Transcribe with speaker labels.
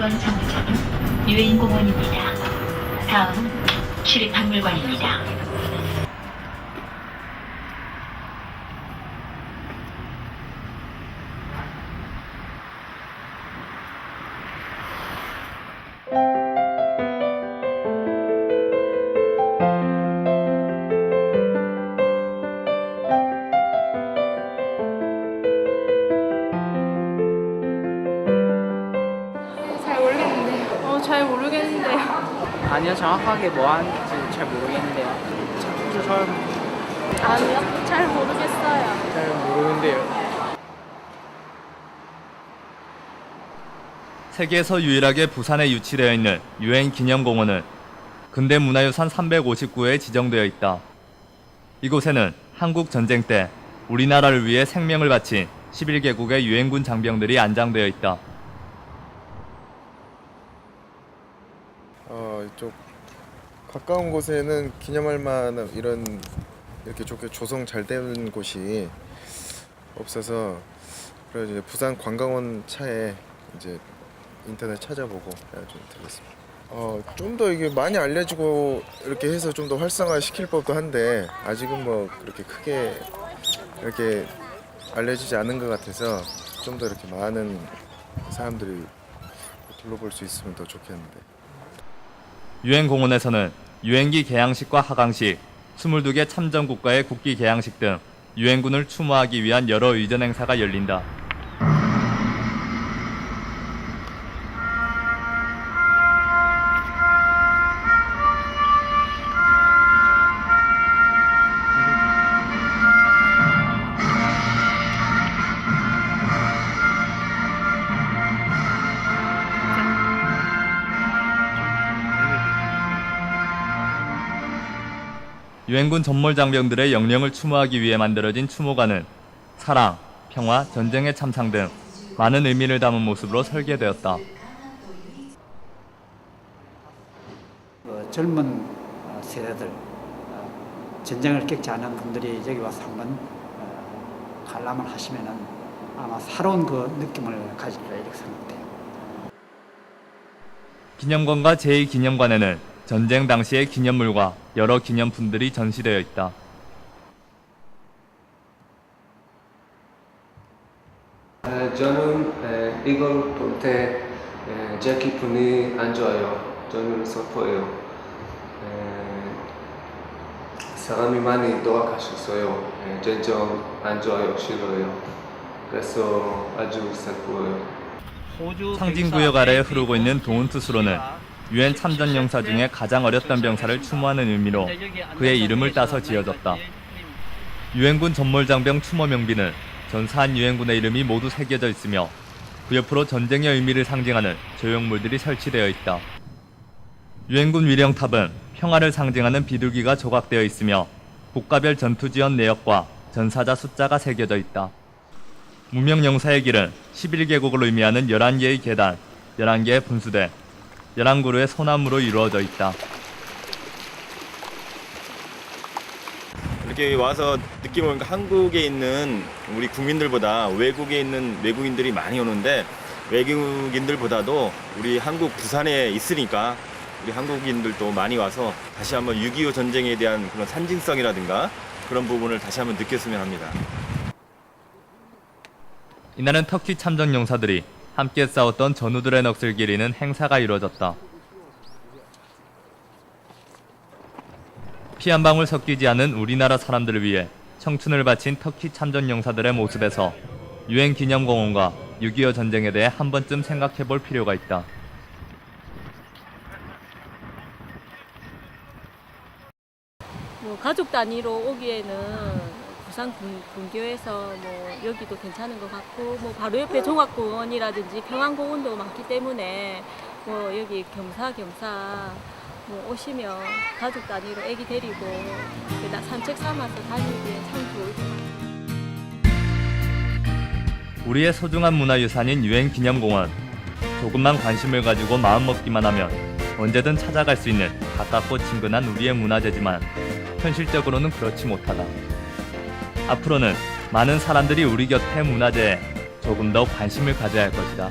Speaker 1: 이번 정류장은 유엔공원입니다. 다음 출입박물관입니다.
Speaker 2: 잘 모르겠는데요.
Speaker 3: 아니요 정확하게 뭐 하는지 잘 모르겠는데요 저, 잘,
Speaker 2: 아니요, 잘 모르겠어요.
Speaker 3: 잘 모르는데요
Speaker 4: 세계에서 유일하게 부산에 유치되어 있는 유엔 기념공원은 근대 문화유산 359에 지정되어 있다. 이곳에는 한국 전쟁 때 우리나라를 위해 생명을 바친 11개국의 유엔군 장병들이 안장되어 있다.
Speaker 5: 어, 이쪽 가까운 곳에는 기념할 만한 이런 이렇게 좋게 조성 잘 된 곳이 없어서 그래서 이제 부산 관광원 차에 이제 인터넷 찾아보고 좀 들렸습니다. 어, 좀 더 이게 많이 알려지고 이렇게 해서 좀 더 활성화 시킬 법도 한데 아직은 뭐 그렇게 크게 이렇게 알려지지 않은 것 같아서 좀 더 이렇게 많은 사람들이 둘러볼 수 있으면 더 좋겠는데.
Speaker 4: 유엔 공원에서는 유엔기 개양식과 하강식, 22개 참전 국가의 국기 개양식 등 유엔군을 추모하기 위한 여러 의전 행사가 열린다. 유엔군 전몰 장병들의 영령을 추모하기 위해 만들어진 추모관은 사랑, 평화, 전쟁의 참상 등 많은 의미를 담은 모습으로 설계되었다.
Speaker 6: 어, 젊은 어, 세대들 어, 전쟁을 겪지 않은 분들이 여기 와서 한번 어, 관람을 하시면은 아마 새로운 그 느낌을 가질 거라 이렇게 생각돼요.
Speaker 4: 기념관과 제2기념관에는 전쟁 당시의 기념물과 여러 기념품들이 전시되어 있다.
Speaker 7: 에, 저는 에, 이걸 볼때 제 기분이 안 좋아요. 저는 슬퍼요. 에, 사람이 많이 돌아가셨어요. 에, 전점 안 좋아요. 싫어요. 그래서 아주 슬퍼요.
Speaker 4: 상징구역 아래에 흐르고 있는 동운투수로는 유엔 참전 용사 중에 가장 어렸던 병사를 추모하는 의미로 그의 이름을 따서 지어졌다. 유엔군 전몰 장병 추모 명비는 전사한 유엔군의 이름이 모두 새겨져 있으며 그 옆으로 전쟁의 의미를 상징하는 조형물들이 설치되어 있다. 유엔군 위령탑은 평화를 상징하는 비둘기가 조각되어 있으며 국가별 전투 지원 내역과 전사자 숫자가 새겨져 있다. 무명 영사의 길은 11개국을 의미하는 11개의 계단, 11개의 분수대, 11그루의 소나무로 이루어져 있다.
Speaker 8: 이렇게 와서 느낌 보니까 한국에 있는 우리 국민들보다 외국에 있는 외국인들이 많이 오는데 외국인들보다도 우리 한국 부산에 있으니까 우리 한국인들도 많이 와서 다시 한번 6.25 전쟁에 대한 그런 상징성이라든가 그런 부분을 다시 한번 느꼈으면 합니다.
Speaker 4: 이날은 터키 참전 용사들이 함께 싸웠던 전우들의 넋을 기리는 행사가 이루어졌다. 피 한 방울 섞이지 않은 우리나라 사람들을 위해 청춘을 바친 터키 참전 용사들의 모습에서 유엔 기념공원과 6.25 전쟁에 대해 한 번쯤 생각해 볼 필요가 있다.
Speaker 9: 뭐 가족 단위로 오기에는 부산 군, 군교에서 뭐 여기도 괜찮은 것 같고 뭐 바로 옆에 종합공원이라든지 평안공원도 많기 때문에 뭐 여기 겸사겸사 뭐 오시면 가족 단위로 애기 데리고 산책 삼아서 다니기에 참 좋을 것 같아요.
Speaker 4: 우리의 소중한 문화유산인 유엔 기념공원. 조금만 관심을 가지고 마음먹기만 하면 언제든 찾아갈 수 있는 가깝고 친근한 우리의 문화재지만 현실적으로는 그렇지 못하다. 앞으로는 많은 사람들이 우리 곁의 문화재에 조금 더 관심을 가져야 할 것이다.